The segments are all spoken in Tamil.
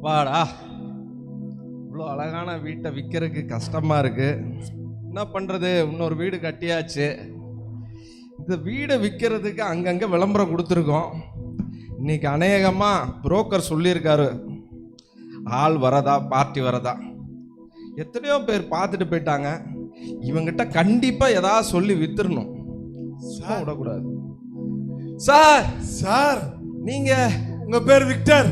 வாடா. இவ்வளோ அழகான வீட்டை விற்கிறதுக்கு கஷ்டமா இருக்கு. என்ன பண்றது? இன்னொரு வீடு கட்டியாச்சு. இந்த வீடை விற்கிறதுக்கு அங்கங்கே விளம்பரம் கொடுத்துருக்கோம். இன்னைக்கு அநேகமா புரோக்கர் சொல்லியிருக்காரு. ஆள் வரதா பார்ட்டி வரதா. எத்தனையோ பேர் பார்த்துட்டு போயிட்டாங்க. இவங்கிட்ட கண்டிப்பாக ஏதாவது சொல்லி வித்துறணும். சும்மா விடக்கூடாது. சார். சார். நீங்க உங்க பேர் விக்டர்.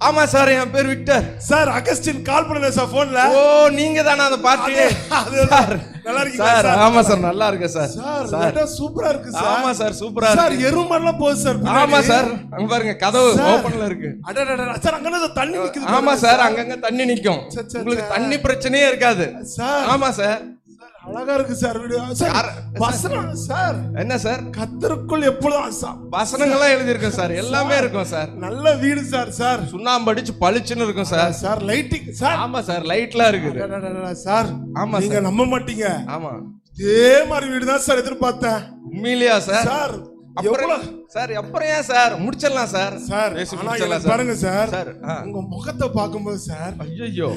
ஆமா சார் என் பேர் விக்டர். சார் அகஸ்டின் கால் பண்ணல சார் போன்ல. ஓ நீங்க தானே அந்த பார்ட்டி அது- சார். நல்லா இருக்கீங்களா சார்? ஆமா சார் நல்லா இருக்கு சார். சார் சூப்பரா இருக்கு சார். ஆமா சார் சூப்பரா சார் இருக்கு. எருமெல்லாம் போகுது சார். ஆமா சார். அங்க பாருங்க கதவு. ஓபன்ல இருக்கு அடடடடா, சார். அங்க தண்ணி நிக்குது ஆமா சார் அங்கங்க தண்ணி நிக்கும் உங்களுக்கு. தண்ணி பிரச்சனையே இருக்காது சார் ஆமா சார், அழகா இருக்கு சார் வீடு சார்? வசனம்? சார். என்ன சார்? கத்தருக்குள் எப்பொழுதும் வசனங்கள்லாம் எழுதியிருக்கும் சார் எல்லாமே இருக்கும் சார். நல்ல வீடு சார் சார். சுண்ணாம்பு அடிச்சு பளிச்சுன்னு இருக்கும் சார். Sir lighting sir. ஆமா சார் லைட்லாம் இருக்குது. சார் ஆமா நீங்க நம்ப மாட்டீங்க. ஆமா. இதே மாதிரி வீடு தான் சார் எதிர்பார்த்தேன். உண்மையிலையா சார்? சார் அப்புறம் சார் அப்புறம் ஏன் சார்? முடிச்சிடலாம் சார். சார் பாருங்க சார். உங்க முகத்தை பார்க்கும்போது சார் ஐயோ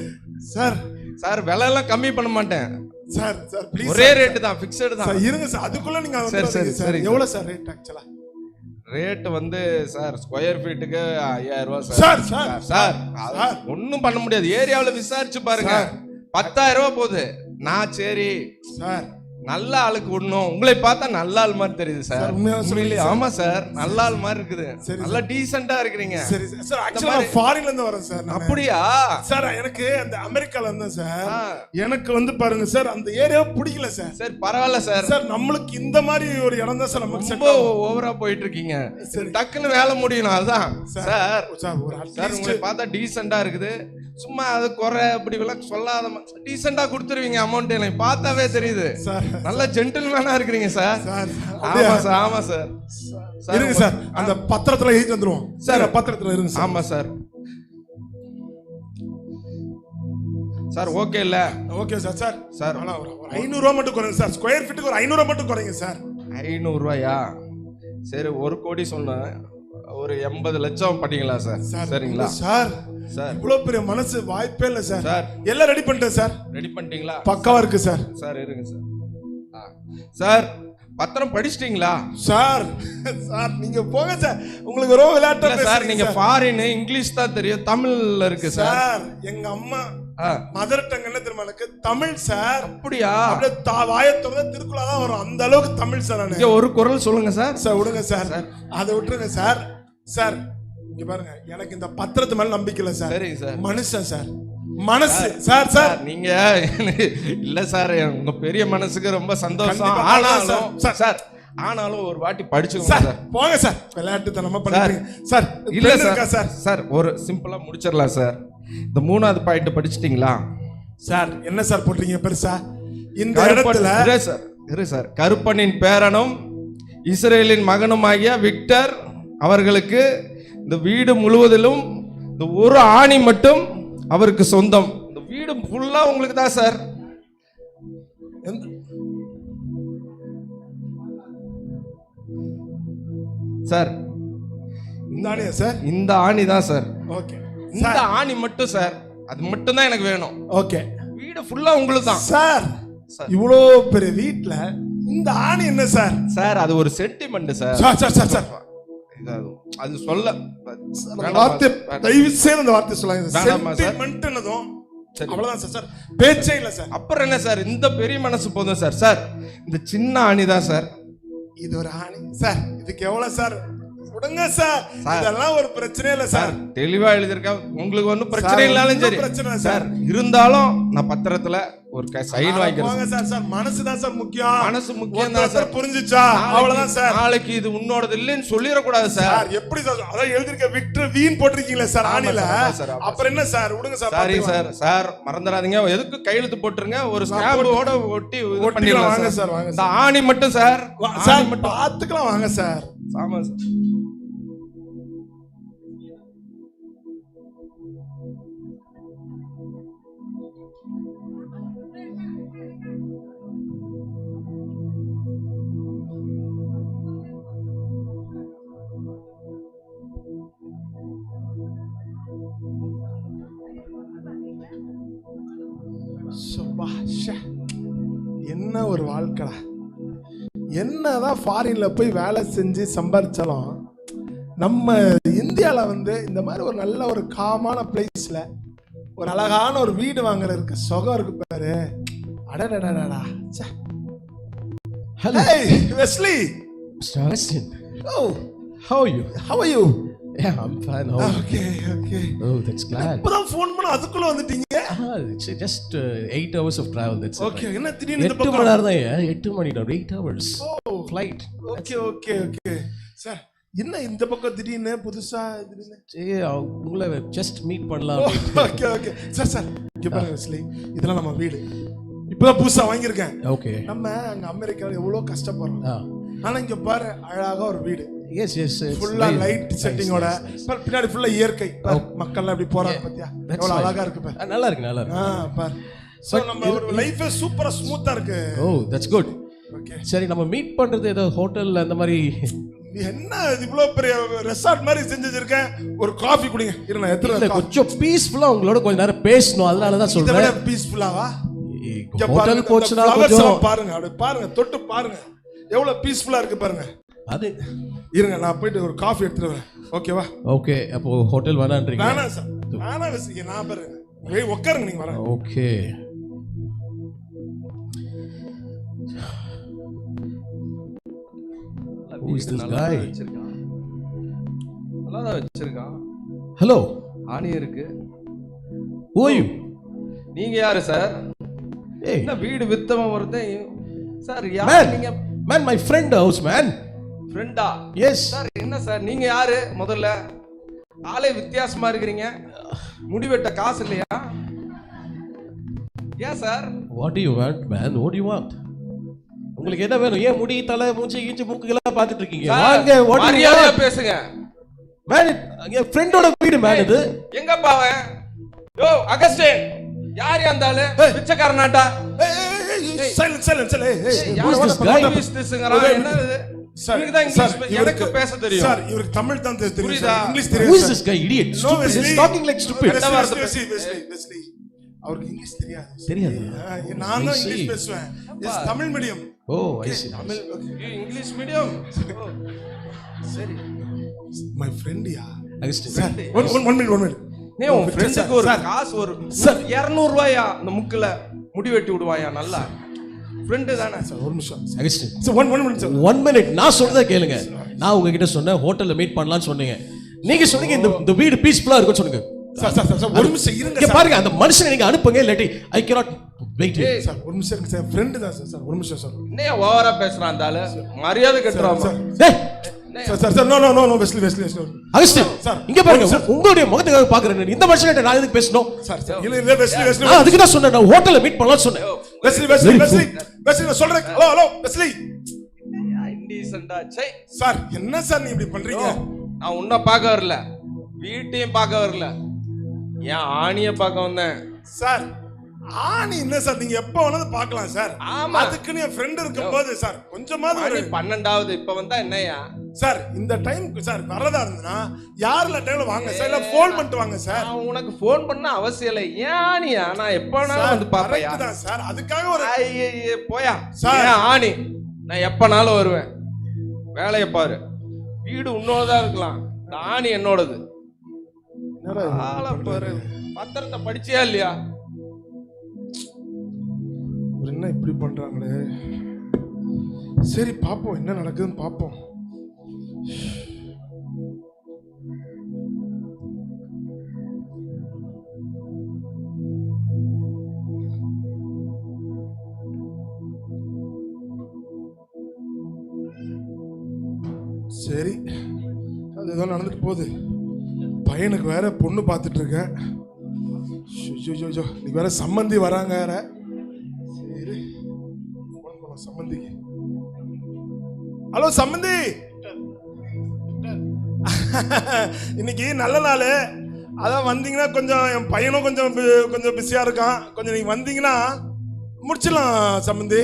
சார் சார் விலை எல்லாம் கம்மி பண்ண மாட்டேன். சார் சார் ப்ளீஸ் ஒரே ரேட்டு தான் ஃபிக்ஸடு தான். இருங்க சார் அதுக்குள்ள நீங்க சரி, சரி, சார். எவ்வளவு சார் ரேட் ஆக்சுவலா ரேட் வந்து சார் ஸ்கொயர் ஃபீட்டுக்கு ஐயாயிரம் ரூபாய் சார், சார் சார். ஒன்றும் பண்ண முடியாது. ஏரியாவுல விசாரிச்சு பாருங்க. பத்தாயிரம் ரூபாய் போகுது. நான் சரி. சார் நல்ல ஆளுக்கு விடணும். உங்களை பார்த்தா நல்ல ஆள் மாதிரி தெரியுது சார் உண்மையா. ஆமா சார். நல்ல ஆள் மாதிரி இருக்குது. நல்லா டீசெண்டா இருக்கிறீங்க. சரி சார். ஆக்சுவலா ஃபாரின்ல இருந்து வரேன் சார். அப்படியா? சார் எனக்கு அந்த அமெரிக்கால இருந்தேன் சார். எனக்கு வந்து பாருங்க சார் அந்த ஏரியா பிடிக்கல சார். சரி பரவாயில்ல சார். சார் நம்மளுக்கு இந்த மாதிரி ஒரு இடம் தான் சார் நமக்கு ரொம்ப ஓவரா போயிட்டு இருக்கீங்க சரி. டக்குன்னு வேலை முடியணும் அதுதான் சார் சார். உங்களை பார்த்தா டீசெண்டா இருக்குது. சும்மா அது குறை அப்படி எல்லாம் சொல்லாத டீசெண்டா கொடுத்துருவீங்க அமௌண்ட் எனக்கு பார்த்தாவே தெரியுது. சார் நல்ல ஜென்டில்மேனா இருக்கிறீங்க சார். ஆமா சார் ஆமா சார். இருங்க சார். அந்த பத்திரத்துல எழுதி வந்துருவோம். சார். பத்திரத்துல இருங்க சார். ஆமா சார். சார் ஓகே இல்ல? Okay sir sir. சார். ஐநூறு ரூபா மட்டும் குறைங்க சார். ஸ்கொயர் ஃபீட்டுக்கு ஒரு ஐநூறு மட்டும் குறைங்க சார். ஐநூறு ரூபாயா சரி ஒரு கோடி சொன்னேன் ஒரு எண்பது லட்சம் பண்ணிங்களா சார்? சார் சரிங்களா? சார். சார். இவ்வளவு பெரிய மனசு வாய்ப்பே இல்ல சார். சார். எல்லாம் ரெடி பண்ணிட்டேன் சார். ரெடி பண்ணிட்டீங்களா? பக்காவா இருக்கு சார். சார் இருங்க சார். சார் பத்திரம் படிச்சிட்டீங்களா? சார் சார் நீங்க போங்க சார். உங்களுக்கு ரொம்ப விளையாட்டா சார் நீங்க ஃபாரின் இங்கிலீஷ் தான் தெரியும். தமிழ்ல இருக்கு சார். எங்க அம்மா. மதர் டங் என்ன தெரியுமா எனக்கு? தமிழ் சார். அப்படியா? அப்படியே தா- வாயை திறந்தா திருக்குறளா தான் வரும். அந்த அளவுக்கு தமிழ் சார் நானு. ஒரு குரல் சொல்லுங்க சார். சார் விடுங்க சார். அதை விட்டுருங்க சார். சார் இங்க பாருங்க. எனக்கு இந்த பத்திரத்து மேல நம்பிக்கை இல்ல சார். சரிங்க சார். மனுஷன் சார். மனசு. சார் சார் நீங்க இல்ல சார் உங்க பெரிய மனசுக்கு ரொம்ப சந்தோஷம். ஆனாலும் சார், சார். ஆனாலும் ஒரு வாட்டி படிச்சுக்கோங்க சார் போங்க சார். விளையாட்டுத்தனமா பண்றீங்க சார் இல்ல சார் சார்? சார் ஒரு சிம்பிளா முடிச்சிடலாம் சார். இந்த மூணாவது பாயிண்ட் படிச்சிட்டீங்களா? சார் என்ன சார் போட்டீங்க பெருசா? இந்த இடத்துல சார் இரு சார். கருப்பனின் பேரனும் இஸ்ரேலின் மகனுமாகிய விக்டர் அவர்களுக்கு இந்த வீடு முழுவதிலும் இந்த ஒரு ஆணி மட்டும் அவருக்கு சொந்தம். இந்த வீடு ஃபுல்லா உங்களுக்கு தான் சார் சார் இந்த ஆணியா சார் இந்த ஆணி தான் சார் ஓகே. இந்த ஆணி மட்டும் சார் அது மட்டும் தான் எனக்கு வேணும். ஓகே. வீடு ஃபுல்லா உங்களுக்கு தான். சார். இவ்வளோ பெரிய வீட்ல இந்த ஆணி என்ன சார் சார் அது ஒரு sentiment sir sir sir sir sir இது அது- சொல்ல. வார்த்தை தயவு செய்து அந்த வார்த்தை சொல்லாங்க? சென்டிமெண்ட் என்னதும் சரி. அவ்வளவுதான் சார். சார் பேச்சே இல்ல சார். அப்புறம் என்ன சார்? இந்த பெரிய மனசு போதும் சார். சார் இந்த சின்ன ஆணி தான் சார். இது ஒரு ஆணி. சார் இதுக்கு எவ்வளவு சார்? விடுங்க சார். இதெல்லாம் ஒரு பிரச்சனை இல்ல சார் தெளிவா எழுதியிருக்கேன். உங்களுக்கு ஒன்றும் பிரச்சனை ஒண்ணும் சரி. பிரச்சனை சார். இருந்தாலும் நான் பத்திரத்துல ஒரு சைன் வாங்கிக்கிறேன் போங்க சார் சார். மனசு தான் சார் முக்கியம். மனசு முக்கியம் தான் சார். புரிஞ்சுச்சா? அவ்வளவுதான் சார். நாளைக்கு இது உன்னோடது இல்லைன்னு சொல்லிடக்கூடாது சார். சார் எப்படி சார்? அதான் எழுதிருக்க விக்டர் வீண் போட்டிருக்கீங்களே சார் ஆணில? சார், சார், அப்புறம் என்ன சார்? விடுங்க சார் சாரி. சார் சார் மறந்துடாதீங்க. எதுக்கு கையெழுத்து போட்டுருங்க? ஒரு ஸ்டாம்போட ஒட்டி பண்ணிடலாம் வாங்க சார். சார், வாங்க இந்த ஆணி மட்டும் சார். சார் மட்டும். பாத்துக்கலாம் வாங்க சார். ஆமா சார். ஃபாரின்ல போய் வேலை செஞ்சு சம்பாரிச்சாலும் நம்ம இந்தியால வந்து இந்த மாதிரி ஒரு நல்ல ஒரு காமான பிளேஸ்ல ஒரு அழகான ஒரு வீடு வாங்குற இருக்க சுகம் இருக்கு பாரு அடடடடா ச்சே. Hello, Hey, Wesley. Mr. Austin. Oh, Yeah, I'm fine. How? Okay, okay. Oh, that's glad. இப்பதான் ஃபோன் பண்ண அதுக்குள்ள வந்துட்டீங்க? Ah, it's just uh, eight hours of travel. That's. Okay என்ன திடீர்னு இந்த எட்டு மணி பக்கம் நேரம் தான் ஏன் எட்டு மணி நேரம் eight hours flight okay okay okay sir என்ன இந்த பக்கம் திடீர்னு புதுசா திடீர்னு? உங்களை ஜஸ்ட் மீட் பண்ணலாம். ஓகே ஓகே சார் சார் இங்க பாருங்க வெஸ்லி இதெல்லாம் நம்ம வீடு. இப்பதான் புதுசா வாங்கியிருக்கேன். ஓகே நம்ம அங்க அமெரிக்காவில் எவ்வளவு கஷ்டப்படுறோம். ஆ ஆனா இங்க பாரு அழகா ஒரு வீடு. எஸ் எஸ் ஃபுல்லா லைட் செட்டிங்கோட பின்னாடி ஃபுல்லா இயற்கை. பாரு, மக்கள்லாம் எப்படி போறாங்க பாத்தியா? எவ்வளவு. அழகா இருக்கு பாரு. நல்லா இருக்கு நல்லா இருக்கு. ஆ பாரு. சோ நம்ம லைஃபே சூப்பரா ஸ்மூத்தா இருக்கு. ஓ தட்ஸ் குட் சரி நம்ம மீட் பண்றது ஏதோ ஹோட்டல் அந்த மாதிரி. என்ன இது இவ்வளவு பெரிய ரெசார்ட் மாதிரி செஞ்சு வச்சிருக்கேன் ஒரு காஃபி குடிங்க. இரு நான் இல்ல எத்தனை கொஞ்சம் பீஸ்ஃபுல்லா உங்களோட கொஞ்ச நேரம் பேசணும். அதனால தான் சொல்றேன். பீஸ்ஃபுல்லாவா ஹோட்டல் கொஞ்சம் பாருங்க அப்படி பாருங்க தொட்டு பாருங்க. எவ்வளவு பீஸ்ஃபுல்லா இருக்கு பாருங்க. அது இருங்க நான் போயிட்டு ஒரு காஃபி எடுத்துட்டு வரேன். ஓகேவா ஓகே அப்போ ஹோட்டல் வேணான்றீங்க. வேணாம் சார் வேணாம் வசிக்க நான் பாருங்க ஏய் உட்காருங்க நீங்க வரேன் ஓகே Who is this நல்லா guy? வச்சிருக்கான். நல்லா தான் வச்சிருக்கான். ஹலோ ஆணி இருக்கு. Who are you? நீங்க யாரு சார் ஏய். என்ன வீடு வித்தவன் ஒருத்தன்? சார் யார் நீங்க? Man my friend house man. ஃப்ரெண்டா yes. சார் என்ன சார் நீங்க யாரு? முதல்ல? ஆளே வித்தியாசமா இருக்கிறீங்க. முடிவெட்ட காசு இல்லையா? ஏன் sir what do you want man? What do you want? உங்களுக்கு என்ன வேணும்? ஏன் முடி தலை மூஞ்சி கீஞ்சி மூக்கு எல்லாம் பார்த்துட்டு இருக்கீங்க? வாங்க மரியாதையா பேசுங்க. Man என் ஃப்ரெண்டோட வீடு man இது. எங்கப்பா அவன்? யோ அகஸ்டின் யார் அந்த ஆளு? பிச்சைக்காரனாட்டா Who is this guy? English பேசுங்கறான் என்ன இது? சார் எனக்கு பேச தெரியும். சார் இவருக்கு தமிழ் தான் தெரியும் புரியுதா? சார். இங்கிலீஷ் who தெரியும் is sir. this guy? Idiot. No, stupid. Wesley. he's talking like stupid. Wesley, வார்த்தை Wesley, Wesley, Wesley. அவருக்கு இங்கிலீஷ் தெரியாது தெரியாது? ஆ, நான் தான். இங்கிலீஷ் பேசுவேன். Tamil medium i see. Tamil You English medium சரி. My friend yeah. Sir one one one minute one minute நீ உன் ஃப்ரெண்டுக்கு ஒரு காசு ஒரு சார். இருநூறு ரூபாயா அந்த முக்குல முடி வெட்டி விடுவாயா? நல்லா. ஃப்ரெண்டு தானே? சார் ஒரு நிமிஷம். Sir one one minute sir one minute நான் சொல்றதை கேளுங்க. நான் உங்ககிட்ட சொன்னேன் ஹோட்டல்ல மீட் பண்ணலாம்னு சொன்னீங்க. நீங்க சொன்னீங்க இந்த இந்த வீடு பீஸ்ஃபுல்லா இருக்கும்னு சொன்னீங்க. சார் சார் ஒரு நிமிஷம் இருங்க பாருங்க அந்த மனுஷனை நீங்க அனுப்புங்க இல்லாட்டி ஐ கேனாட் வெயிட் சார் ஒரு நிமிஷம் இருங்க சார் ஃப்ரெண்டு தான் சார் சார் ஒரு நிமிஷம் சார் என்ன ஓவரா பேசுறான் அந்த ஆளு? மரியாதை கட்டுறான் சார் டேய்! Sir sir sir no no no no Wesley Wesley Augustine sir, இங்க பாருங்க சார். உங்களுடைய முகத்துக்காக பாக்குறேன் இந்த மனுஷன் நான் எதுக்கு பேசணும்? சார் இல்ல இல்ல வெஸ்லி வெஸ்லி நான் அதுக்கு தான் சொன்னேன் நான் ஹோட்டல்ல மீட் பண்ணலாம்னு சொன்னேன். வெஸ்லி வெஸ்லி வெஸ்லி வெஸ்லி நான் சொல்றேன். ஹலோ ஹலோ வெஸ்லி இன்டீசெண்டா சை. சார் என்ன சார் நீ இப்படி பண்றீங்க? நான் உன்னை பார்க்க வரல. வீட்டையும் பார்க்க வரல. ஏன் ஆணிய பார்க்க வந்தேன். சார் ஆணி என்ன சார் நீங்க எப்ப வேணாலும் பார்க்கலாம் சார் ஆமா. அதுக்குன்னு என் ஃப்ரெண்ட் இருக்கும்போது சார் கொஞ்சமாவது பன்னெண்டாவது இப்ப வந்தா என்னய்யா? சார் இந்த டைம்க்கு சார் வரதா இருந்ததுன்னா யாருல டைம்ல வாங்க? சார் இல்ல ஃபோன் பண்ணிட்டு வாங்க சார். உனக்கு ஃபோன் பண்ண அவசியம் இல்லை. ஏன் ஆணியா நான் எப்ப வேணாலும் வந்து தான் சார். அதுக்காக ஒரு போயா. சார். ஆணி? நான் எப்பனாலும் வருவேன். வேலையை பாரு. வீடு உன்னோடதா இருக்கலாம். ஆணி என்னோடது. பாரு. பத்திரத்தை படிச்சியா இல்லையா? என்ன இப்படி பண்றாங்களே? சரி பாப்போம் என்ன நடக்குதுன்னு பாப்போம் சரி அது ஏதோ நடந்துட்டு போகுது. பையனுக்கு வேற பொண்ணு பார்த்துட்டு இருக்கேன் இன்னைக்கு வேற சம்மந்தி வராங்க வேற. சரி ஃபோன் பண்ணலாம் சம்மந்திக்கு ஹலோ சம்மந்தி! இன்னைக்கு நல்ல நாள். அதான் வந்தீங்கன்னா கொஞ்சம் என் பையனும் கொஞ்சம் கொஞ்சம் பிஸியா இருக்கான். கொஞ்சம் நீங்க வந்தீங்கன்னா முடிச்சிடலாம் சம்மந்தி.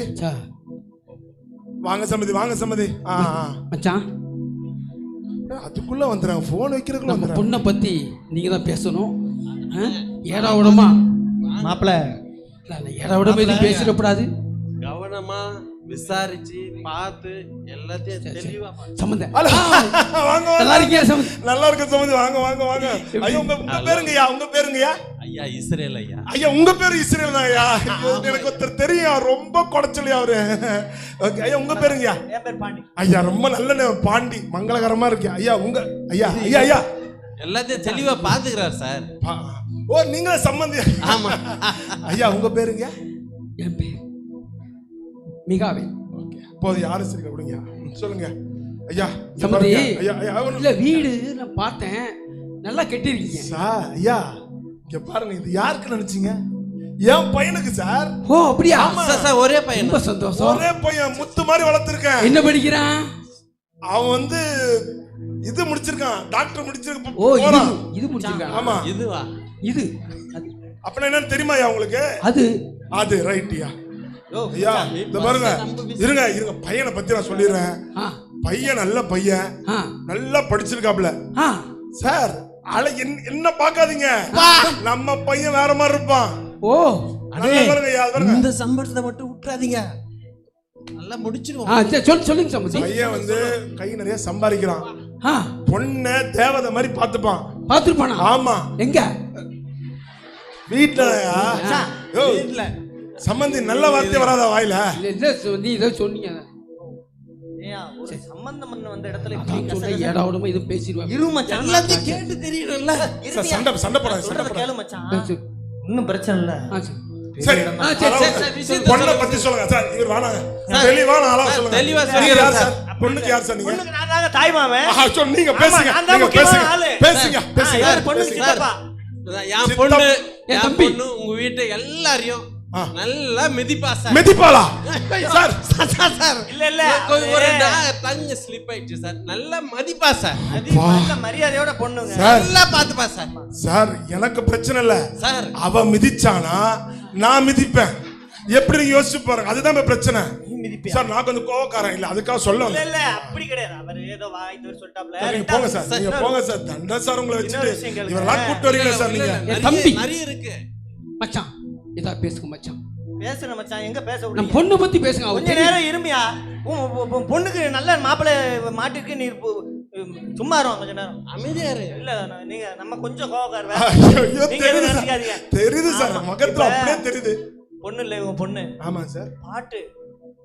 வாங்க சம்மந்தி வாங்க சம்மந்தி. ஆ ஆ. மச்சான். அதுக்குள்ள வந்துடுறாங்க. ஃபோன் வைக்கிறதுக்குள்ள நம்ம பொண்ணை பத்தி நீங்க தான் பேசணும். ஆ? ஏடா விடமா? மாப்பிள. இடம் விட மீறி பேசிடக்கூடாது. கவனமா விசாரிச்சு பார்த்து எல்லாத்தையும் தெளிவா ஹலோ வாங்க நல்லா சம்பந்தம்? நல்லா இருக்க சம்பந்தி வாங்க வாங்க வாங்க. ஐயா உங்க உங்க பேருங்கய்யா உங்க பேருங்கய்யா? ஐயா இஸ்ரேல் ஐயா. ஐயா உங்க பேரு இஸ்ரேல் தான் ஐயா. எனக்கு ஒருத்தர் தெரியும். ரொம்ப குடைச்சலி அவரு. ஓகே ஐயா உங்க பேருங்கய்யா? என் பேர் பாண்டி. ஐயா ரொம்ப நல்ல பாண்டி. மங்களகரமா இருக்கு. ஐயா உங்க ஐயா ஐயா ஐயா. எல்லாத்தையும் தெளிவா பாத்துக்கிறார் சார். ஓ நீங்களே சம்பந்தி. ஆமா ஐயா உங்க பேருங்க என் பேர் மிகாவேல் போது யாரும் சரி விடுங்க. சொல்லுங்க. ஐயா சம்பந்தி. இல்ல வீடு நான் பார்த்தேன். நல்லா கட்டிருக்கீங்க. சார் ஐயா இங்க பாருங்க இது யாருக்கு நினைச்சீங்க? என் பையனுக்கு சார். ஓ அப்படியா? சார், சார் ஒரே பையன். ரொம்ப சந்தோஷம். ஒரே பையன் முத்து மாதிரி வளர்த்துருக்கேன். என்ன படிக்கிறான்? அவன் வந்து இது முடிச்சிருக்கான். டாக்டர் முடிச்சிருக்க ஓ இது இது முடிச்சிருக்கான் ஆமா. இதுவா? இது. அப்படின்னா என்னன்னு தெரியுமா ஐயா உங்களுக்கு? அது. அது ரைட்யா ஐயா இந்த பாருங்க. இருங்க இருங்க. பையனை பத்தி நான் சொல்லிடுறேன். பையன் நல்ல பையன். நல்லா படிச்சிருக்காப்ல சார் அல என்ன என்ன பாக்காதீங்க நம்ம பையன் வேற மாதிரி இருப்பான். ஓ நல்லா பாருங்க ஐயா, அது பாருங்க. இந்த சம்பளத்தை மட்டும் விட்டுறாதீங்க. நல்லா முடிச்சிருவோம். ஆ சரி சொல்லு சொல்லுங்க சம்பந்தி. பையன் வந்து கை நிறைய சம்பாதிக்கிறான். ஆ. பொண்ணை தேவதை மாதிரி பார்த்துப்பான். பார்த்துருப்பானா? ஆமா. எங்க? வீட்டுலயா யோ, இல்ல சம்பந்தி நல்ல வார்த்தை வராதா வாயில? சொ- நீ ஏதோ சொன்னீங்க. சம்பந்தம் பண்ண வந்த இடத்துல சொன்ன கசகச- ஏடா உடம்பு இது பேசிடுவேன் இரு மச்சான் எல்லாத்தையும் கேட்டு இருயா. சண்டை சண்டை போடாது சண்டை கேளு மச்சான். ஒன்னும் பிரச்சனை இல்ல. சரி. பொண்ணை. பத்தி சொல்லுங்க. சார் இவர் வேணாங்க சார், தெளிவான ஆளா சார், சொல்லுங்க. தெளிவா சார். பொண்ணுக்கு யார் சார் நீங்க? பொண்ணுக்கு நான் தாங்க தாய் மாமன் ஆஹா, சொல், நீங்க பேசுங்க. நீங்க பேசுங்க. பேசுங்க பேசுங்க. யார் பொண்ணுக்கு சார். சித்தப்பா? என். பொண்ணு என் தம்பி. பொண்ணு உங்க வீட்டை எல்லாரையும். நல்லா மிதிப்பா சார். மெதிப்பாளா? சார். சார். இல்ல, இல்ல, கொஞ்சம் ஒரு தங்க ஸ்லிப் ஆயிடுச்சு சார். நல்லா மதிப்பா சார். நல்ல மரியாதையோட பொண்ணுங்க. சார். நல்லா பாத்துப்பா சார். சார் எனக்கு பிரச்சனை இல்ல. சார். அவ மிதிச்சானா? நான் மிதிப்பேன். எப்படி நீங்க யோசிச்சு பாருங்க. அதுதான் பிரச்சனை? சார் நான் கொஞ்சம் கோவக்காரன் இல்ல. அதுக்காக சொல்ல இல்ல இல்ல. அப்படி கிடையாது. அவர் ஏதோ வாய் சொல்லிட்டாப்ல. போங்க சார். நீங்க போங்க சார். தண்டை சார் உங்களை வச்சுட்டு. இவரெல்லாம் கூட்டு வரீங்களா சார் நீங்க. தம்பி. நிறைய இருக்கு. மச்சான். இதா பேசுங்க மச்சான் பேசுற மச்சான் எங்க பேச நம்ம பொண்ணு பத்தி பேசுங்க கொஞ்ச. நேரம் இருமியா? உன் பொண்ணுக்கு நல்ல மாப்பிள்ளை மாட்டிருக்கு நீ சும்மா இருவான் கொஞ்ச நேரம்? அமைதியா இரு. இல்ல நான் நீங்க நம்ம கொஞ்சம் கோவக்கார ஐயோ, ஐயோ, நீங்க தெரியுது சார். முகத்துல அப்படியே தெரியுது. பொண்ணு இல்ல இவன் பொண்ணு. ஆமா சார். பாட்டு.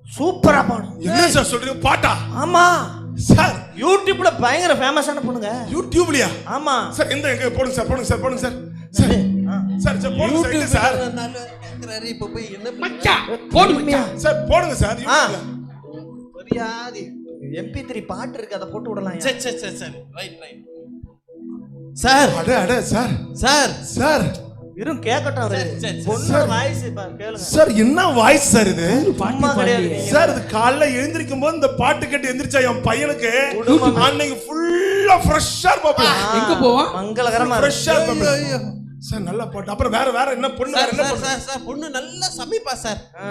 சூப்பரா பாடும் என்ன சார் சொல்றீங்க? பாட்டா? ஆமா. சார். யூடியூப்ல பயங்கர ஃபேமஸான பொண்ணுங்க. யூடியூப்லயா? ஆமா. சார் எந்த எங்க போடுங்க சார் போடுங்க சார் போடுங்க சார். சார் சார் சார் போடுங்க சார் சார். கேக்குறாரு இப்ப போய் என்ன மச்சான் போடு மச்சான் சார் போடுங்க சார் மரியாதை எம்பி த்ரீ பாட்டு இருக்கு அதை போட்டு விடலாம் சரி சரி சரி சரி. Right right sir. அட அட சார். சார். சார். இரும் கேட்கட்டும் பொண்ணோட வாய்ஸ் கேளுங்க. சார் என்ன வாய்ஸ் சார் இது. சார் இது காலைல எழுந்திருக்கும் போது இந்த பாட்டு கேட்டு எந்திரிச்சா என் பையனுக்கு. அன்னைக்கு ஃபுல்லா ஃப்ரெஷ்ஷா இருப்பாப்ல. எங்க போவான்? மங்களகரமா. ஃப்ரெஷ்ஷா இருப்பாப்ல. சார் நல்ல பாட்டு அப்புறம் வேற வேற என்ன பொண்ணு வேற சார் என்ன சார் பொண்ணு? சார் சார் பொண்ணு நல்லா சமைப்பா சார். ஆ.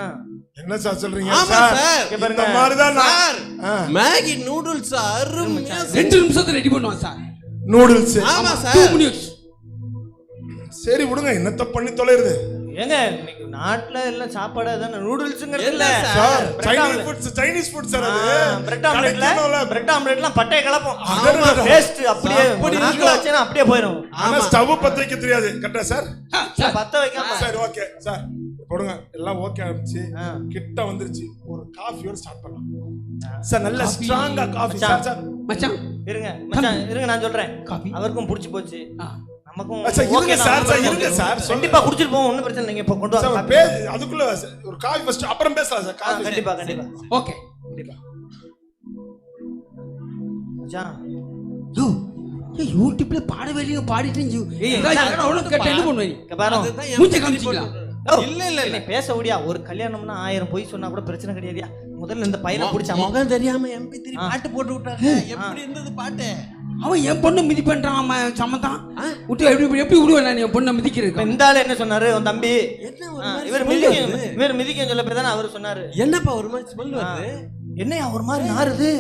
என்ன சார் சொல்றீங்க? ஆமா சார் இந்த பாருங்க. மாதிரி தான் சார் ஆ. மேகி நூடுல்ஸ் அருமையா ரெண்டு நிமிஷத்துல ரெடி பண்ணுவான் சார். நூடுல்ஸ். ஆமா சார். சரி விடுங்க. என்னத்த பண்ணி தொலைறது ஏங்க இன்னைக்கு நாட்டுல எல்லாம் சாப்பாடு தானே நூடுல்ஸ்ங்கிறது இல்ல Chinese. Foods Chinese food sir ஆ, அது omeletல கிடைக்கணும்ல. bread omeletலாம் பட்டையை கலப்போம். ஆமா. டேஸ்ட் அப்படியே அப்படி நாக்குல. வச்சேன்னா அப்படியே போயிடும் ஆனா ஸ்டவ் பத்த வைக்க தெரியாது. கரெக்டா சார்? சார் பத்த வைக்காம. சரி ஓகே. சார் போடுங்க எல்லாம் ஓகே ஆயிடுச்சு. ஆ. கிட்ட வந்துருச்சு. ஒரு காஃபியோட ஸ்டார்ட் பண்ணலாம். சார் நல்ல ஸ்ட்ராங்கா காஃபி. Sir sir. மச்சான். இருங்க மச்சான் இருங்க நான் சொல்றேன். காபி அவருக்கும் புடிச்சு போச்சு. கண்டிப்பா குடிச்சிட்டு போவோம் ஒண்ணும் பிரச்சனை இல்லைங்க இப்ப கொண்டு வாங்க அதுக்குள்ள ஒரு காஃபி ஃபர்ஸ்ட் அப்புறம் பேசலாம் சார் கண்டிப்பா கண்டிப்பா. ஓகே. கண்டிப்பா. யூடியூப்ல பாடவே இல்லையோ பாடிட்டு அவ்வளவு கேட்ட என்ன பண்ணுவீங்க இல்ல இல்ல இல்ல. நீ பேச முடியா ஒரு கல்யாணம்னா ஆயிரம் பொய் சொன்னா கூட பிரச்சனை கிடையாதுயா முதல்ல இந்த பையனை பிடிச்ச முகம் தெரியாம எம்பி த்ரீ ஆ. பாட்டு போட்டு விட்டாரு. எப்படி இருந்தது பாட்டு? அவன் என் பொண்ணு மிதி பண்றான் அவன் சமந்தான். விட்டு எப்படி எப்படி விடுவேன் நான் என் பொண்ணை இப்ப மிதிக்கிறது இந்த ஆளு என்ன சொன்னாரு? உன் தம்பி. என்ன ஒரு ஆ, மாதிரி இவர் மிதிக்க? இவர் மிதிக்க சொல்ல போய் தானே அவரு சொன்னாரு. என்னப்பா ஒரு மாதிரி ஸ்மெல் வருது என்னையா ஒரு மாதிரி நாறுது?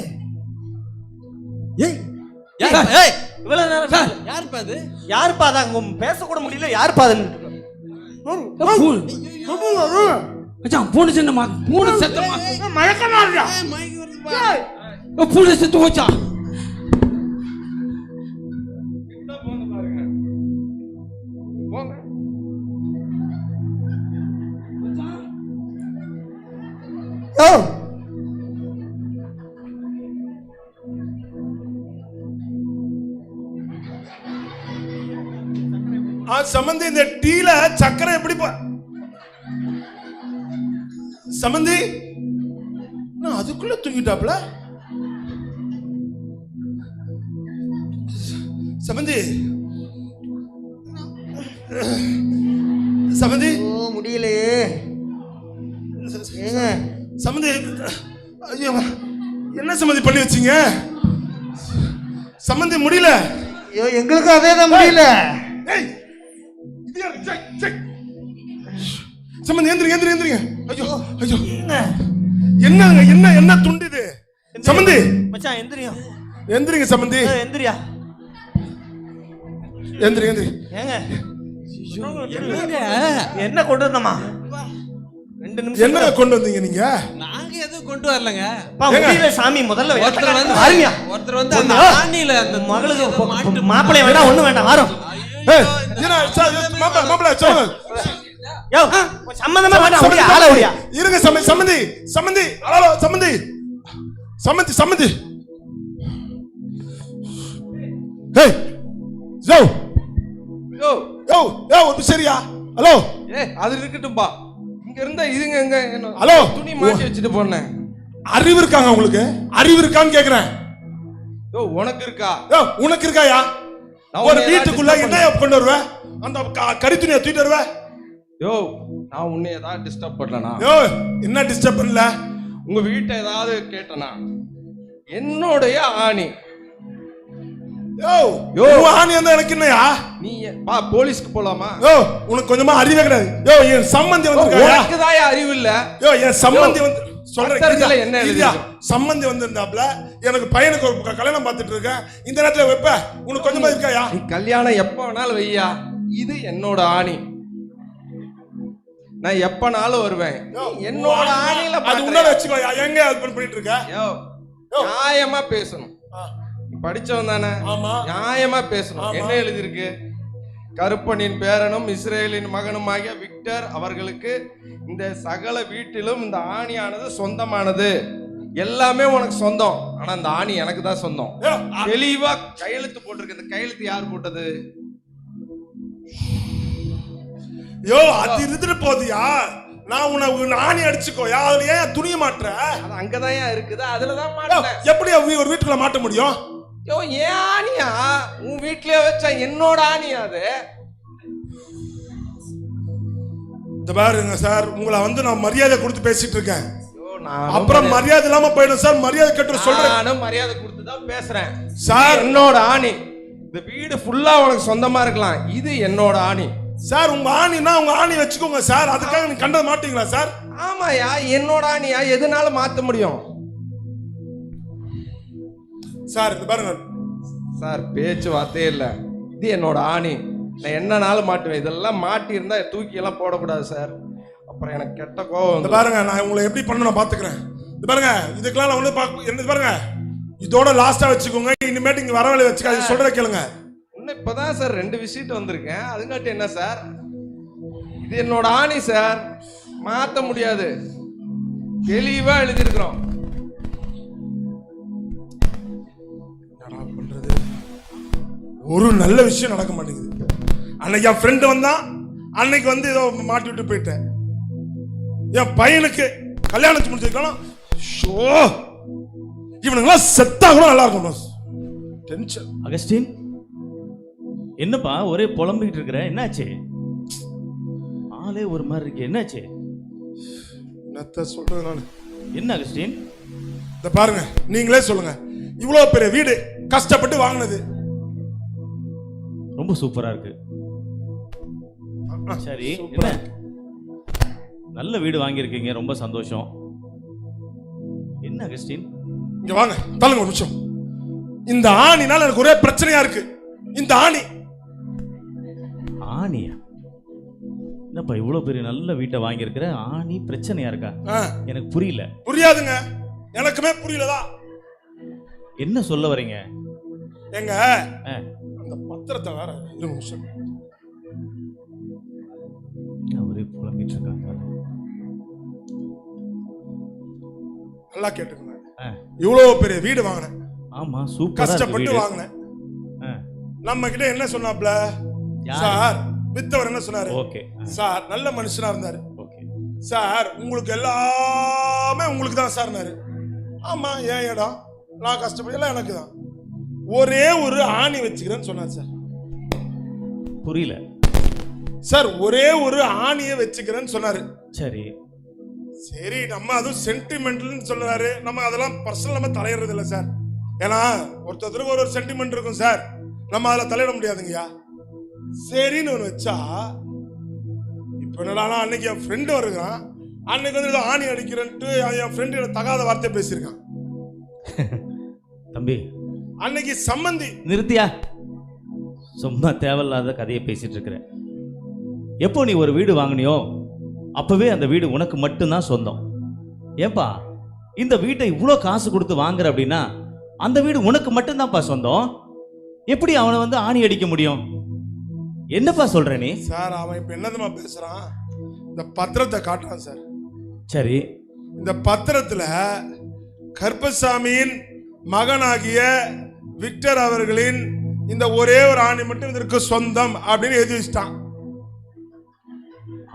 ஏய் ஏய் இவ்வளவு நேரம். யாருப்பா அது? யாருப்பா அது? அங்க பேச கூட முடியல. யாருப்பா அது? மச்சான் பூனை சென்ன மா பூனை செத்த மா மழக்கமாடா பூனை செத்து போச்சா? யோ ஆ சம்பந்தி இந்த டீல சக்கரை எப்படி சம்பந்தி நான் அதுக்குள்ள தூங்கிட்டாப்ல? சம்பந்தி சம்பந்தி ஓ முடியலையே. ஐயோ என்ன சம்மந்தி பண்ணி வச்சீங்க? சம்மந்தி முடியல. ஐயோ எங்களுக்கும் அதே தான் முடியல. சம்மந்தி எந்திரிங்க எந்திரிங்க எந்திரிங்க. ஐயோ ஐயோ. என்னங்க என்ன என்ன துண்டு இது? சம்மந்தி. மச்சான் எந்திரியா எந்திரிங்க சம்மந்தி. எந்திரியா. எந்திரி எந்திரி ஏங்க? என்ன கொண்டு வந்தம்மா? ரெண்டு நிமிஷம் என்ன கொண்டு வந்தீங்க நீங்க? நாங்க எதுவும் கொண்டு வரலங்க. முடியல சாமி முதல்ல ஒருத்தர் வந்து ஆரியா ஒருத்தர் வந்து அந்த ஆணியில அந்த மகளுக்கு மாப்பிள்ளை வேண்டாம் ஒண்ணு வேண்டாம் யோ சம்மந்தமா வேண்டாம் ஆள இருங்க சம்மந்தி சம்மந்தி சம்மந்தி ஹலோ சம்மந்தி. சம்மந்தி சம்மந்தி. ஏய் ஜோ யோ. யோ யோ சரியா? ஹலோ. ஏ அது இருக்கட்டும்பா. இங்க இருந்தா இதுங்க எங்க ஹலோ. துணி மாட்டி வச்சுட்டு போனேன். அறிவு இருக்காங்க உங்களுக்கு? அறிவு இருக்கான்னு கேக்குறேன். யோ உனக்கு இருக்கா? யோ உனக்கு இருக்காயா? ஒரு வீட்டுக்குள்ள என்ன கொண்டு வருவ? அந்த கறி துணியை தூக்கிட்டு வருவ? யோ நான் உன்னை ஏதாவது டிஸ்டர்ப் பண்ணனா யோ என்ன டிஸ்டர்ப் இல்ல உங்க வீட்டை ஏதாவது கேட்டனா? என்னுடைய ஆணி. யோ யோ. அந்த எனக்கு என்னயா நீ பா போலீஸ்க்கு போலாமா? யோ உனக்கு கொஞ்சமா அறிவே கிடையாது. யோ என் சம்மந்தி வந்திருக்காயா? உனக்கு தான் அறிவு இல்ல? யோ என் சம்மந்தி வந்து சொல்றேன் என்ன கிரிஜா, எழுதிருக்கு? சம்மந்தி வந்திருந்தாப்ல எனக்கு பையனுக்கு ஒரு கல்யாணம் பார்த்துட்டு இருக்கேன் இந்த நேரத்துல வைப்ப? உனக்கு கொஞ்சமா இருக்காயா? கல்யாணம் எப்ப வேணாலும் வையா? இது என்னோட ஆணி. நான் எப்பனாலும் வருவேன். என்னோட ஆணியில அது? உன்னால வச்சுக்கோயா எங்க அது பண்ணிட்டு இருக்க? நியாயமா பேசணும். படிச்சவன் தானே. நியாயமா பேசணும். என்ன எழுதியிருக்கு? கருப்பனின் பேரனும் இஸ்ரேலின் மகனுமாகிய விக்டர் அவர்களுக்கு இந்த சகல வீட்டிலும் இந்த ஆணியானது சொந்தமானது. எல்லாமே உனக்கு சொந்தம். ஆனா இந்த ஆணி எனக்கு தான் சொந்தம். தெளிவா கையெழுத்து போட்டிருக்கு. இந்த கையெழுத்து யார் போட்டது? யோ அது இருந்துட்டு போதியா நான் உன்னை ஆணி அடிச்சுக்கோயா அதுல ஏன் துணிய மாட்டுற? அது அங்கதான் ஏன் இருக்குது. அதுலதான் மாட்டேன் எப்படி ஒரு வீட்டுக்குள்ள மாட்ட முடியும்? யோ ஏன் ஆணியா? உன் வீட்லயே வச்சா என்னோட ஆணியா அது? இந்த பாருங்க சார் உங்களை வந்து நான் மரியாதை கொடுத்து பேசிட்டு இருக்கேன். அப்புறம் மரியாதை இல்லாம போயிடும் சார் மரியாதை கட்டு சொல்றேன். நானும் மரியாதை கொடுத்து தான் பேசுறேன். சார். என்னோட ஆணி. இந்த வீடு ஃபுல்லா உனக்கு சொந்தமா இருக்கலாம். இது என்னோட ஆணி. சார் உங்க ஆணினா உங்க ஆணி வச்சுக்கோங்க சார். அதுக்காக நீங்க கண்டத மாட்டீங்களா சார்? ஆமாயா என்னோட ஆணியா? எதுனாலும் மாத்த முடியும்? சார் இந்த பாருங்க. சார் பேச்சு வார்த்தையே இல்ல. இது என்னோட ஆணி. நான் என்னனாலும் மாட்டுவேன். இதெல்லாம் மாட்டி இருந்தா தூக்கி எல்லாம் போடக்கூடாது சார். அப்புறம் எனக்கு கெட்ட கோவம் இந்த. பாருங்க நான் உங்களை எப்படி பண்ண நான் பாத்துக்கிறேன். இந்த பாருங்க இதுக்கெல்லாம் நான் ஒண்ணு பாக்க என்ன இது பாருங்க. இதோட லாஸ்டா வச்சுக்கோங்க. இனிமேட்டு இங்க வரவேலை வச்சுக்காது சொல்ற கேளுங்க. இன்னும் இப்பதான் சார் ரெண்டு விசிட் வந்திருக்கேன். அதுங்காட்டி என்ன சார்? இது என்னோட ஆணி சார். மாத்த முடியாது. தெளிவா எழுதியிருக்கிறோம். ஒரு நல்ல விஷயம் நடக்க மாட்டேங்குது. அன்னைக்கு என் ஃப்ரெண்டு வந்தான். அன்னைக்கு வந்து ஏதோ மாட்டி விட்டு போயிட்டேன். என் பையனுக்கு கல்யாணத்து முடிச்சிருக்காலும் ஷோ இவனுங்களாம் செத்தா கூட நல்லா இருக்கும் டென்ஷன் அகஸ்டின் என்னப்பா ஒரே புலம்பிக்கிட்டு இருக்கிற? என்னாச்சு? ஆளே ஒரு மாதிரி இருக்கு என்னாச்சு? என்னத்த சொல்றது நான்? என்ன அகஸ்டின்? இந்த பாருங்க நீங்களே சொல்லுங்க. இவ்வளவு பெரிய வீடு கஷ்டப்பட்டு வாங்கினது. ரொம்ப சூப்பரா இருக்கு. சரி என்ன? நல்ல வீடு வாங்கியிருக்கீங்க ரொம்ப சந்தோஷம். என்ன அகஸ்டின் இங்க வாங்க தள்ளுங்க ஒரு நிமிஷம். இந்த ஆணினால எனக்கு ஒரே பிரச்சனையா இருக்கு. இந்த ஆணி. ஆணியா? என்ன என்னப்பா இவ்வளோ பெரிய நல்ல வீட்டை வாங்கியிருக்கிற? ஆணி பிரச்சனையா இருக்கா? ஆ, எனக்கு புரியல. புரியாதுங்க. எனக்குமே புரியலதா என்ன சொல்ல வரீங்க? எங்க பத்திரத்தை வேற இரு ஒரு நிமிஷம். அவரே புலம்பிட்டு இருக்காங்க நல்லா கேட்டுக்கோங்க. ஆ. இவ்வளவு பெரிய வீடு வாங்கினேன். ஆமா சூப்பரா கஷ்டப்பட்டு. வாங்கினேன். நம்ம கிட்ட என்ன சொன்னாப்ல? சார் வித்தவர் என்ன சொன்னாரு? ஓகே. சார் நல்ல மனுஷனா இருந்தாரு. ஓகே. சார் உங்களுக்கு எல்லாமே உங்களுக்கு தான் சார்னாரு ஆமா ஏன் இடம். நான் கஷ்டப்பட்டு எல்லாம் எனக்கு தான் ஒரே ஒரு ஆணி வச்சுக்கிறேன்னு சொன்னார் சார். புரியல. சார் ஒரே ஒரு ஆணியை வச்சுக்கிறேன்னு சொன்னாரு. சரி. சரி நம்ம அதுவும் சென்டிமெண்ட்னு சொல்றாரு. நம்ம அதெல்லாம் பர்சனல் நம்ம தலையிடுறது இல்லை சார். ஏன்னா ஒருத்தருக்கு ஒரு ஒரு சென்டிமெண்ட் இருக்கும் சார். நம்ம அதில் தலையிட முடியாதுங்கய்யா சரின்னு ஒன்று வச்சா இப்போ என்னடா அன்னைக்கு என் ஃப்ரெண்டு வருகிறான். அன்னைக்கு வந்து ஆணி அடிக்கிறேன்ட்டு என் ஃப்ரெண்டு எனக்கு தகாத வார்த்தை பேசியிருக்கான். தம்பி. அன்னைக்கு சம்மந்தி. நிறுத்தியா? சும்மா தேவையில்லாத கதையை பேசிட்டு இருக்கிற எப்போ நீ ஒரு வீடு வாங்கினியோ அப்பவே அந்த வீடு உனக்கு மட்டும்தான் சொந்தம். ஏன்பா இந்த வீட்டை இவ்வளோ காசு கொடுத்து வாங்குற அப்படின்னா அந்த வீடு உனக்கு மட்டும்தான்ப்பா சொந்தம்? எப்படி அவனை வந்து ஆணி அடிக்க முடியும்? என்னப்பா சொல்ற நீ? சார் அவன் இப்போ என்னதுமா பேசுறான்? இந்த பத்திரத்தை காட்டுறான் சார். சரி. இந்த பத்திரத்துல கருப்பசாமியின் மகனாகிய விக்டர் அவர்களின் இந்த ஒரே ஒரு ஆணி மட்டும் இதற்கு சொந்தம் அப்படின்னு எழுதி வச்சிட்டான்.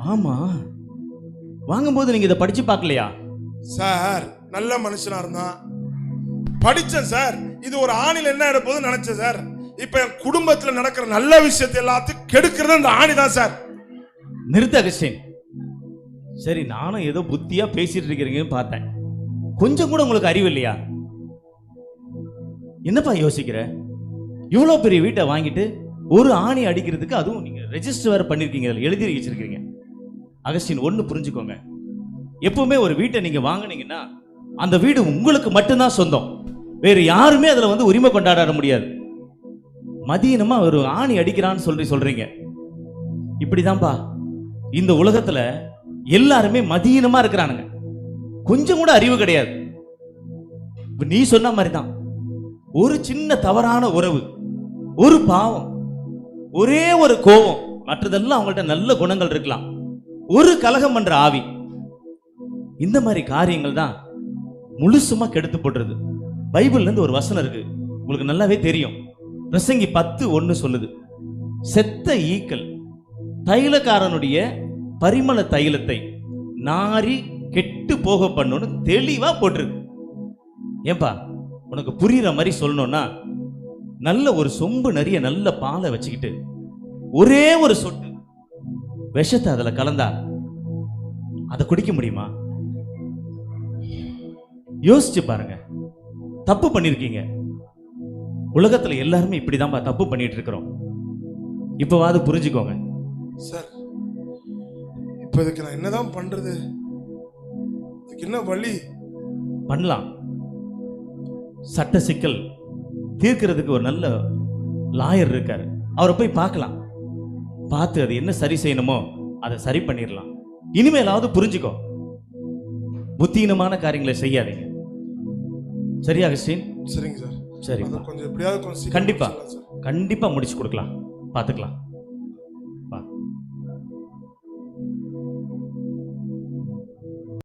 ஆமா. வாங்கும்போது நீங்க இதை படிச்சு பார்க்கலையா? சார் நல்ல மனுஷனா இருந்தான். படிச்சேன் சார். இது ஒரு ஆணில என்ன எடுப்போதுன்னு நினைச்சேன் சார். இப்ப என் குடும்பத்துல நடக்கிற நல்ல விஷயத்தை எல்லாத்தையும் கெடுக்கிறது அந்த ஆணி தான் சார். நிறுத்த அகஸ்டின். சரி நானும் ஏதோ புத்தியா பேசிட்டு இருக்கிறீங்கன்னு பார்த்தேன். கொஞ்சம் கூட உங்களுக்கு அறிவு இல்லையா? என்னப்பா யோசிக்கிற? இவ்வளோ பெரிய வீட்டை வாங்கிட்டு ஒரு ஆணி அடிக்கிறதுக்கு அதுவும் நீங்கள் ரெஜிஸ்டர் வேறு பண்ணியிருக்கீங்க அதில் எழுதி வச்சிருக்கீங்க. அகஸ்டின் ஒன்று புரிஞ்சுக்கோங்க. எப்பவுமே ஒரு வீட்டை நீங்கள் வாங்கினீங்கன்னா அந்த வீடு உங்களுக்கு மட்டும்தான் சொந்தம். வேறு யாருமே அதில் வந்து உரிமை கொண்டாட முடியாது. மதியனமா ஒரு ஆணி அடிக்கிறான்னு சொல்லி சொல்றீங்க. இப்படிதான்ப்பா இந்த உலகத்துல எல்லாருமே மதியீனமா இருக்கிறானுங்க. கொஞ்சம் கூட அறிவு கிடையாது. நீ சொன்ன மாதிரி தான் ஒரு சின்ன தவறான உறவு. ஒரு பாவம் ஒரே ஒரு கோபம் மற்றதெல்லாம் அவங்கள்ட்ட நல்ல குணங்கள் இருக்கலாம். ஒரு கலகம் பண்ற ஆவி. இந்த மாதிரி காரியங்கள் தான் முழுசுமா கெடுத்து போடுறது பைபிள்ல இருந்து ஒரு வசனம் இருக்கு. உங்களுக்கு நல்லாவே தெரியும். பிரசங்கி பத்து ஒன்று சொல்லுது. செத்த ஈக்கள் தைலக்காரனுடைய பரிமள தைலத்தை நாரி கெட்டு போக பண்ணுன்னு தெளிவா போட்டிருக்கு. ஏன்பா உனக்கு புரியுற மாதிரி சொல்லணும்னா நல்ல ஒரு சொம்பு நிறைய நல்ல பாலை வச்சுக்கிட்டு ஒரே ஒரு சொட்டு விஷத்தை அதுல கலந்தா அதை குடிக்க முடியுமா? யோசிச்சு பாருங்க. தப்பு பண்ணிருக்கீங்க. உலகத்துல எல்லாருமே இப்படிதான்ப்பா தப்பு பண்ணிட்டு இருக்கிறோம். இப்பவாது புரிஞ்சுக்கோங்க. சார் இப்ப இதுக்கு நான் என்னதான் பண்றது? இதுக்கு என்ன வழி? பண்ணலாம். சட்ட சிக்கல் தீர்க்கிறதுக்கு ஒரு நல்ல லாயர் இருக்காரு. அவரை போய் பார்க்கலாம். பார்த்து அது என்ன சரி செய்யணுமோ அதை சரி பண்ணிடலாம் இனிமேலாவது புரிஞ்சுக்கோ. புத்தீனமான காரியங்களை செய்யாதீங்க. சரியா கிறிஸ்டின்? சரிங்க சார். சரி கொஞ்சம் எப்படியாவது கொஞ்சம் சீக்கிரம் கண்டிப்பா. சொல்லலாம் சார். கண்டிப்பா முடிச்சு கொடுக்கலாம். பார்த்துக்கலாம்.